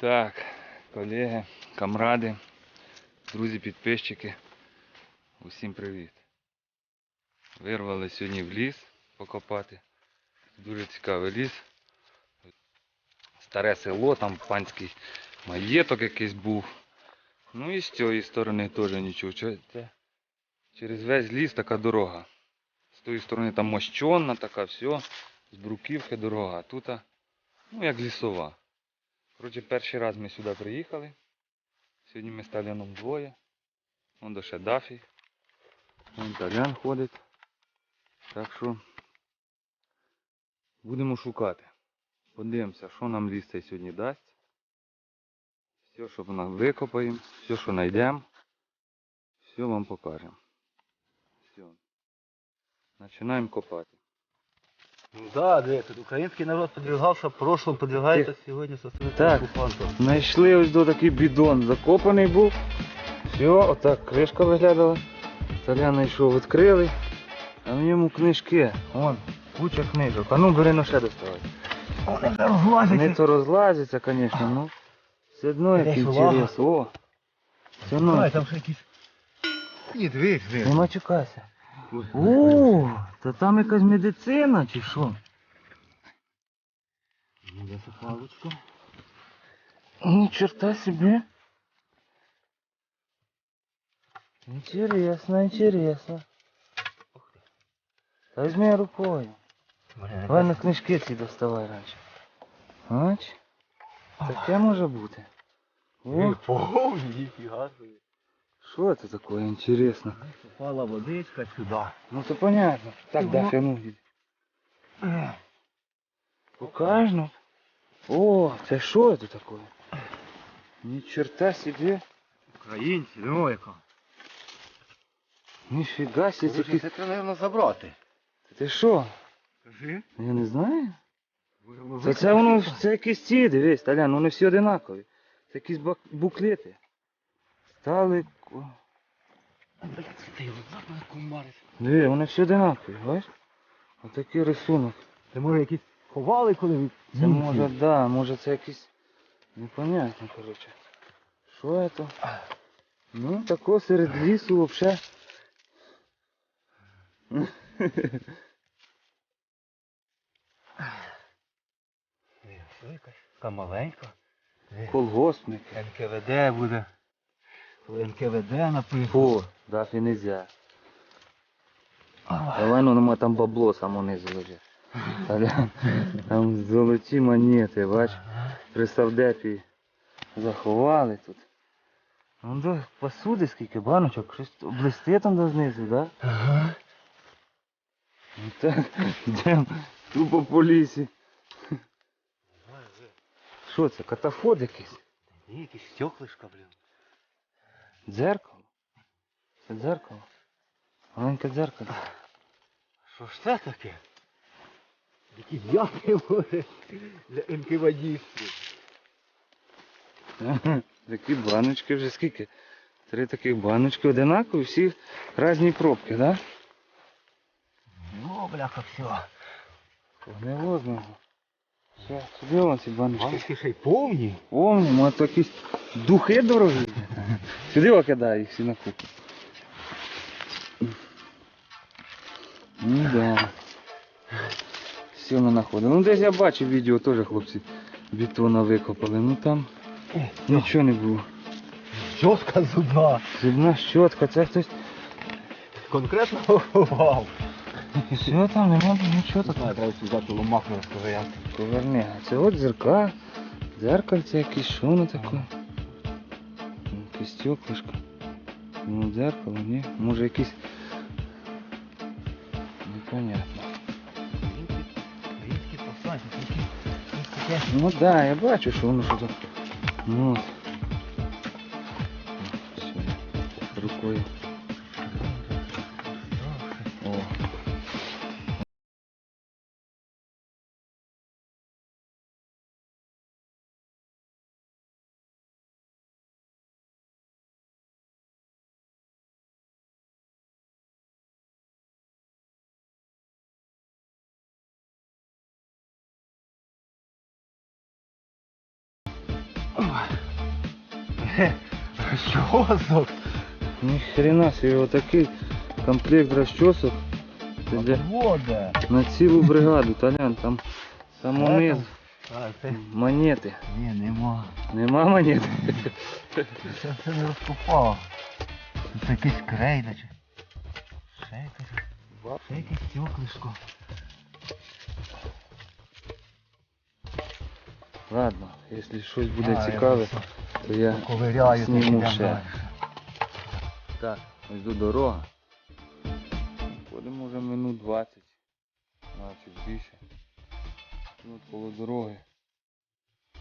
Так, колеги, камради, друзі, підписчики, усім привіт. Вирвали сьогодні в ліс покопати. Дуже цікавий ліс. Старе село, там панський маєток якийсь був. Ну і з цієї сторони теж нічого. Через весь ліс така дорога. З тої сторони там мощонна така, все, з бруківки дорога. А тут, ну як лісова. Коротше, перший раз ми сюди приїхали. Сьогодні ми з Таляном двоє. Вон до ще Дафі. Вон Талян ходить. Так що будемо шукати. Подивимося, що нам ліс цей сьогодні дасть. Все, що нам викопаємо, все, що знайдемо, все вам покажемо. Все. Починаємо копати. Ну да, тут український народ подвигався, в прошлом подвигається сьогодні со своїм Так. окупантом. Знайшли ось до такий бідон, закопаний був. Все, отак кришка виглядала. Талян знайшов, відкрили. А в ньому книжки. Вон, куча книжок. А ну бери на ще доставай. Вони то розлазяться, звісно, ну. Все одно як Десь увага. інтерес. О. Все одно. Ай, там ще якісь... Ні, дві, дві. Не мачукайся. О, то там якась медицина чи що? Де ця паличка? Ни черта себе. Интересно, интересно. Возьми рукою. Давай на книжки ці доставай раніше. Бач? Таке може бути. О, Повні, ніфіга собі. Що це таке інтересно? Попала водичка сюди. Ну то понятно. Так, Ага. Дафя, ну. Покажно. О, це що це таке? Ни черта себе. Українці, ну яка. Ніфіга себе. Якийсь- це треба, мабуть, забрати. Ти що? Кажи. Я не знаю. Це, це воно це якісь ці, дивись, Талян, вони всі одинакові. Це якісь буклети. Стали. Ко- Ти його знак кумарить. Диви, вони всі одинакові, бачиш? Отакий рисунок. Це може якісь ховали, коли від Це може, да, може це якийсь. Непонятно, коротше. Що це? Ну, тако серед лісу взагалі. Така маленька. Колгоспник. НКВД буде. НКВД написано. Фу, дафі нельзя. Давай, ну нема там бабло само не лежить. Там золоті монети, бач. При савдепі заховали тут. Ну да, посуди скільки баночок, щось блисти там до знизу, да? Ага. Ну так, йдемо тупо по лісі. Що це, катафот якийсь? Ні, якісь стеклишка, блін. Дзеркало? Це дзеркало? Маленьке дзеркало. Що ж це таке? Які яки може для НКВДістів. Такі баночки вже скільки? Три таких баночки одинакові, всі різні пробки, да? Ну, бляха, все. Вогневозного. Все, сюди вон ці баночки. Ще й повні. Помні, може то якісь духи дорогі. Сюди окидай їх всі на купу. Ну да. Все ми знаходили. Ну десь я бачив відео теж хлопці бетона викопали. Ну там нічого не було. Щотка зубна. Зубна щотка, це хтось. Конкретно ховав. Все там, нема нічого знаю, треба взяти ломак на розковиряти. Поверни. А це от зерка. Дзеркальце якесь, що воно таке? Якесь стеклишко. Ну, дзеркало, ні. Може якісь. Непонятно. Повстанці, які. Ну да, я бачу, що воно що то. Ну. Все. Рукою. Розчосок. Ні хрена собі, отакий комплект розчосок. Це для... Вода. На цілу бригаду, Толян, там це... монети. Ні, нема. Нема монет? Це все не розкопав. Це якийсь крейда чи. Ще якась. Ще якесь стеклишко. Ладно, якщо щось буде А, цікаве, то я Ковиряю, зніму то ще. Так, ось до дорога. Ходимо вже минут 20, а чуть більше. Тут коло дороги,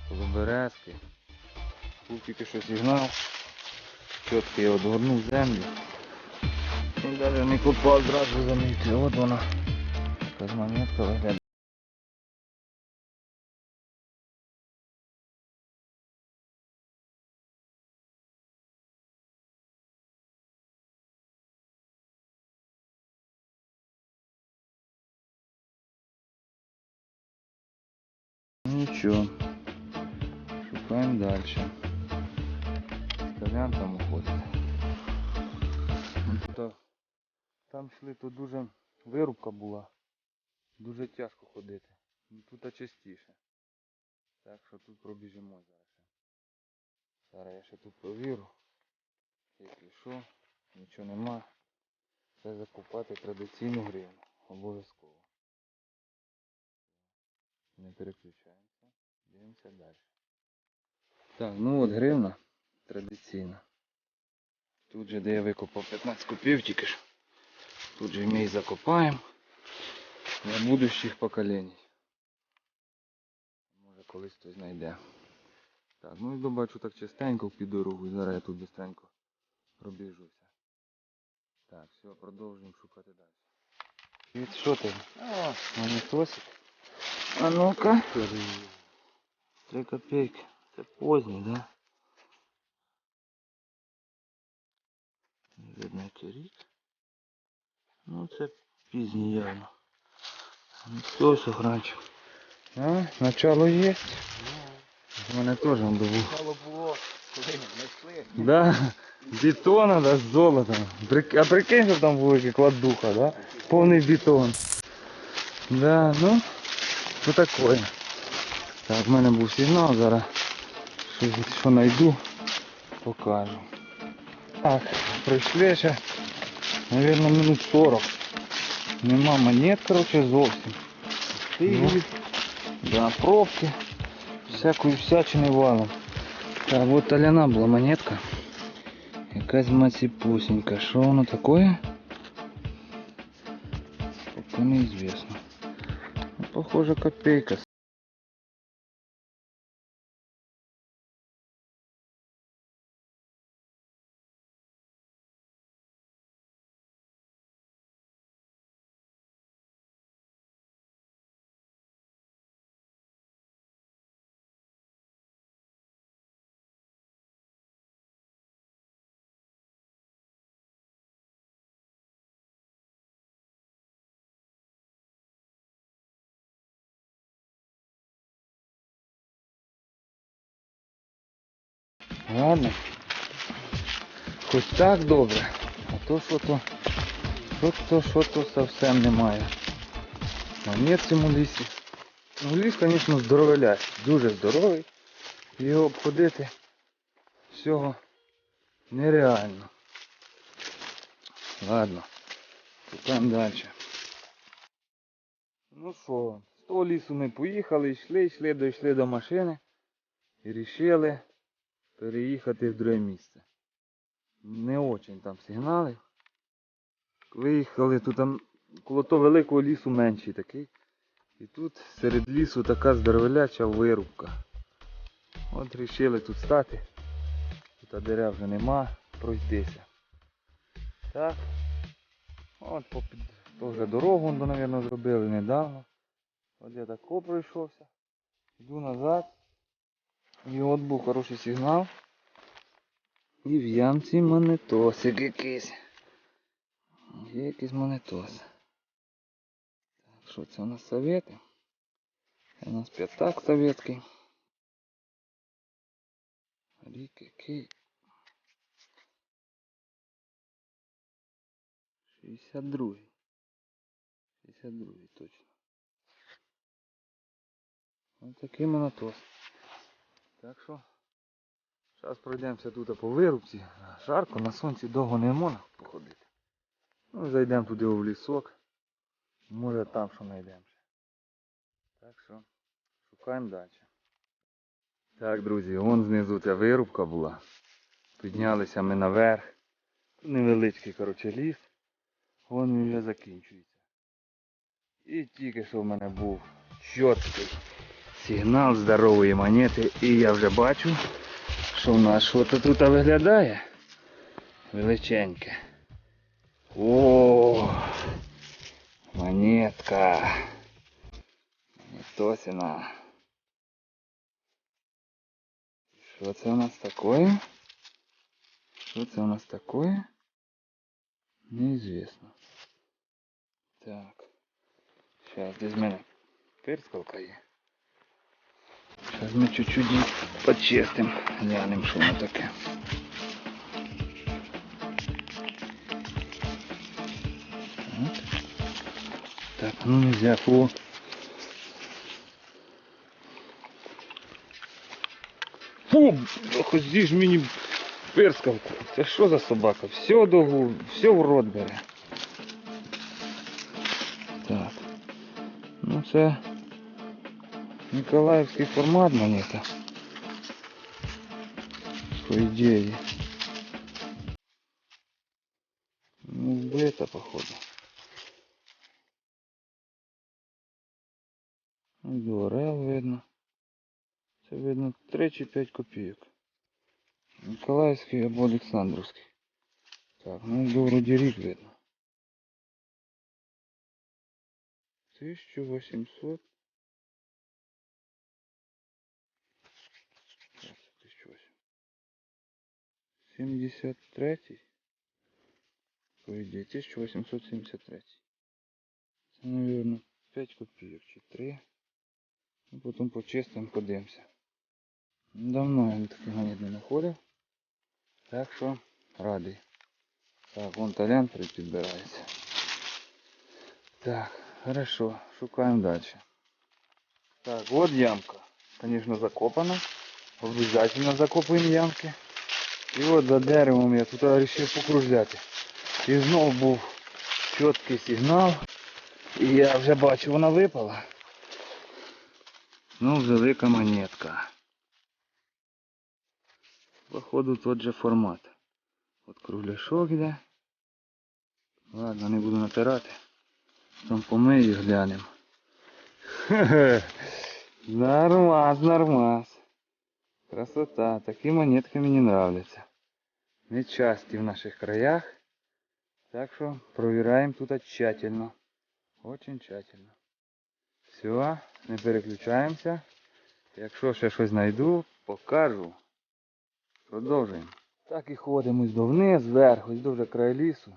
коло березки. Був тільки що сигнал. Чітко я одгорнув землю. Навіть не копав, зразу замітив. От вона. Така монетка виглядає. Нічого. Шукаємо далі. Толян там уходить. Тут, там йшли, то дуже вирубка була. Дуже тяжко ходити. Ну, Тут частіше. Так що тут пробіжимо зараз. Зараз я ще тут провірю. Якщо що, нічого нема. Це закупати традиційну гривну. Обов'язково. Не переключаємося. Дивимося далі. Так, ну от гривна традиційна. Тут же де я викопав 15 копів тільки ж. Тут же ми і закопаємо для будущих поколінь. Може колись хтось знайде. Так, ну і добачу так частенько під дорогу. Зараз я тут быстренько пробіжуся. Так, все, продовжуємо шукати далі. Від що ти? О, Монітосик. А ну-ка. Три копейки. Це поздній, да? Не видно який рік. Ну це пізній явно. Ну, Хто сохранчив? А, начало є. У мене теж он був. мало було, коли знайшли. Да, бетона, да, з золотом. Прик- А прикинь, що там великий кладуха, да? Повний бетон. Да, ну, що таке. Так, в мене був сигнал, зараз що, що знайду, покажу. Так, пройшли ще, мабуть, минут 40. Нема монет, короче, зовсім. Ну, да, пробки, всякої всячини валом. Так, вот таляна була монетка. Якась маціпусенька. Що воно таке? Поки неізвісно. Ну, похоже копейка. Ладно. Хоч так добре. А то що то. Що то, що то зовсім немає. Монет в цьому лісі. Ну ліс, звісно, здоровелясь. Дуже здоровий. Його обходити всього нереально. Ладно. Шукаємо далі. Ну що, з того лісу ми поїхали, йшли, йшли, дійшли до машини і вирішили переїхати в друге місце. Не очень там сигнали. Виїхали тут там коло того великого лісу менший такий. І тут серед лісу така здоровеляча вирубка. От вирішили тут стати. Тут дерев вже нема, пройдися. Так. От попід теж дорогу, мабуть, зробили недавно. От я тако пройшовся. Йду назад. І от був хороший сигнал. І в ямці монетосик якийсь. Є якийсь монетос. Так, що це у нас совети? У нас п'ятак советський. Рік який? 62. 62 точно. Ось такий монотос. Так що, зараз пройдемося тут по вирубці. Жарко, на сонці довго не можна походити. Ну, зайдемо туди в лісок. Може там що знайдемо. Так що, шукаємо далі. Так, друзі, вон знизу ця вирубка була. Піднялися ми наверх. Тут невеличкий, коротше, ліс. Вон він вже закінчується. І тільки що в мене був чіткий сигнал здорової монети. І я вже бачу, що в нас що то тут виглядає. Величеньке. О, монетка. Монетосина. Що це у нас таке? Що це у нас таке? Неізвісно. Так. Сейчас десь в мене пирскалка є. Зараз ми чуть-чуть її почистимо. Глянемо, що воно таке. Так. Так, ну нельзя, фу. Фу, хоч ж мені пирскавку. Це що за собака? Все до все в рот бере. Так. Ну це Ніколаївський формат монета. По ідеї. Ну, вбита, походу. Ну, Орел видно. Це видно 3 чи 5 копійок. Ніколаївський або Олександровський. Так, ну вроді рік видно. 1800. 73. По ідеї, 1873. Це, мабуть, 5 копійок чи 3. Ну, потім почистимо, подивимося. Давно я таких монет не знаходив. Так що радий. Так, вон талян підбирається. Так, хорошо, шукаємо далі. Так, от ямка. Конечно, закопана. Обязательно закопуємо ямки. І от за деревом я тут вирішив покружляти. І знову був чіткий сигнал. І я вже бачу, вона випала. Ну, велика монетка. Походу тот же формат. От кругляшок йде. Ладно, не буду натирати. Там помию і глянемо. Нормас, нормас. Красота. Такі монетки мені нравляться. Не часті в наших краях. Так що провіряємо тут тщательно. Очень тщательно. Все, не переключаємося. Якщо ще щось знайду, покажу. Продовжуємо. Так і ходимо ось до вниз, вверх, ось до вже край лісу.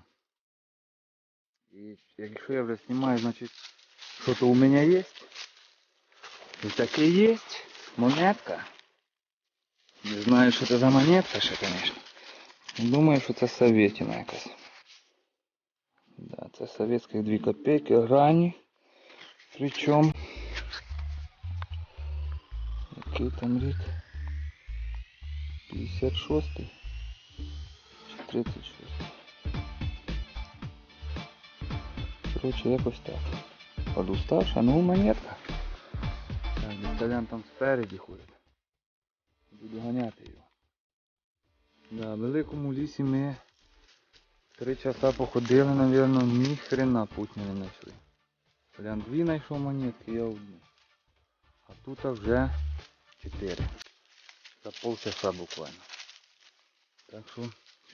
І якщо я вже знімаю, значить що то у мене є. І таке є. Монетка. Не знаю, що це за монетка ще, звісно. Думаю, що це советіна якась. Да, це советські 2 копейки, грані. Причому. Який там рік? 56 чи 36. Короче, якось так. Подуставша, ну монетка. Так, Віталян там спереді ходить. Буду його. В великому лісі ми три часа походили, напевно, ні хрена путня не знайшли. Лян дві знайшов монетки, я одну. А тут вже чотири. За полчаса буквально. Так що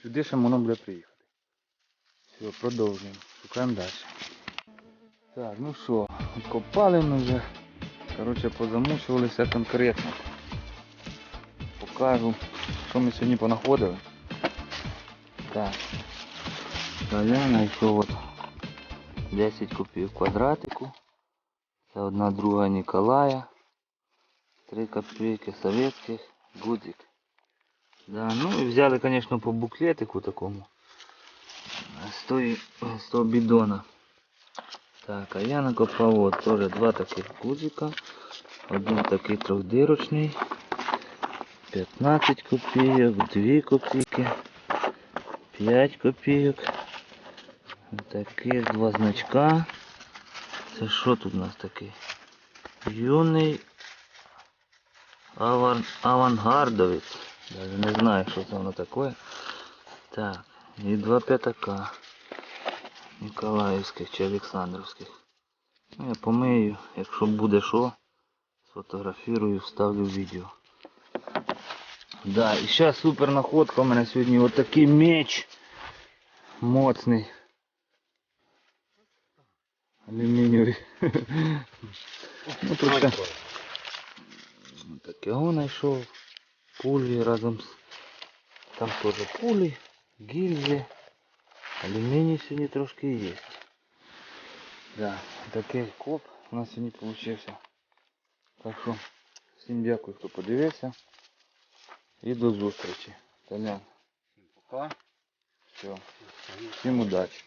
сюди ще воно буде приїхати. Все, продовжуємо. Шукаємо далі. Так, ну що, копали ми вже. Коротше, позамучувалися конкретно. Покажу, що ми сьогодні понаходили. Так. Та я от 10 копійок квадратику. Це одна друга Ніколая. 3 копійки советських. Гудзик. Да, ну і взяли, звісно, по буклетику такому. З, тої, з того бідона. Так, а я накопав от теж два таких гудзика. Один такий трьохдирочний. 15 копійок, 2 копійки, 5 копійок. Таких два значка. Це що тут у нас такий? Юний аван... авангардовець. Даже не знаю, що це воно таке. Так, і два п'ятака. Ніколаївських чи Олександровських. Ну, я помию, якщо буде що, сфотографірую, вставлю відео. Да, і ще супер находка у мене сьогодні отакий меч. Моцний. Алюмінієвий. ну, просто такого знайшов. Пулі разом з... Там теж пулі, гільзи. Алюміній сьогодні трошки є. Да, такий коп у нас сьогодні вийшов. Так що всім дякую, хто подивився. І до зустрічі. Всім Пока. Все. Всім удачі.